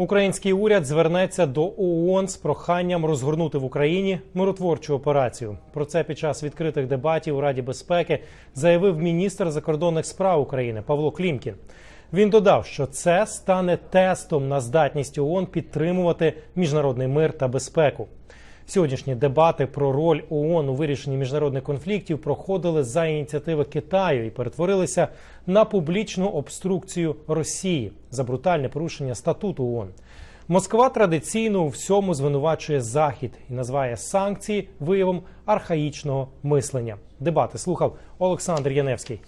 Український уряд звернеться до ООН з проханням розгорнути в Україні миротворчу операцію. Про це під час відкритих дебатів у Раді безпеки заявив міністр закордонних справ України Павло Клімкін. Він додав, що це стане тестом на здатність ООН підтримувати міжнародний мир та безпеку. Сьогоднішні дебати про роль ООН у вирішенні міжнародних конфліктів проходили за ініціативи Китаю і перетворилися на публічну обструкцію Росії за брутальне порушення статуту ООН. Москва традиційно у всьому звинувачує Захід і називає санкції виявом архаїчного мислення. Дебати слухав Олександр Яневський.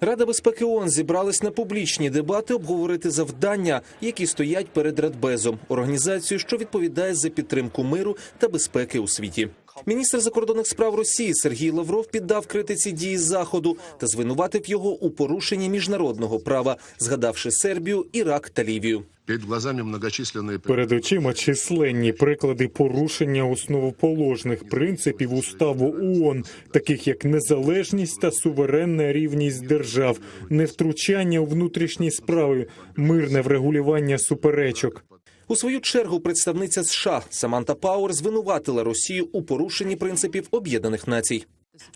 Рада безпеки ООН зібралась на публічні дебати обговорити завдання, які стоять перед Радбезом, організацією, що відповідає за підтримку миру та безпеки у світі. Міністр закордонних справ Росії Сергій Лавров піддав критиці дії заходу та звинуватив його у порушенні міжнародного права, згадавши Сербію, Ірак та Лівію. Перед глазами многочисленные Перед очима численні приклади порушення основоположних принципів уставу ООН, таких як незалежність та суверенна рівність держав, невтручання у внутрішні справи, мирне врегулювання суперечок. У свою чергу представниця США Саманта Пауер звинуватила Росію у порушенні принципів Об'єднаних Націй.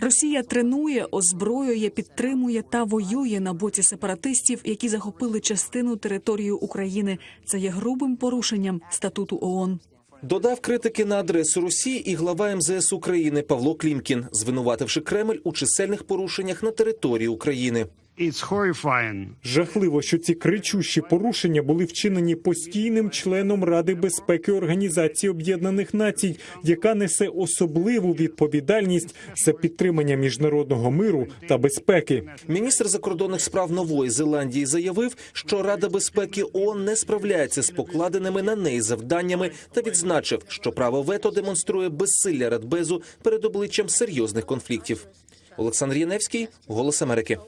Росія тренує, озброює, підтримує та воює на боці сепаратистів, які захопили частину території України. Це є грубим порушенням статуту ООН. Додав критики на адресу Росії і глава МЗС України Павло Клімкін, звинувативши Кремль у чисельних порушеннях на території України. It's horrifying. Жахливо, що ці кричущі порушення були вчинені постійним членом Ради безпеки Організації Об'єднаних Націй, яка несе особливу відповідальність за підтримання міжнародного миру та безпеки. Міністр закордонних справ Нової Зеландії заявив, що Рада безпеки ООН не справляється з покладеними на неї завданнями та відзначив, що право вето демонструє безсилля Радбезу перед обличчям серйозних конфліктів. Олександр Яневський, Голос Америки.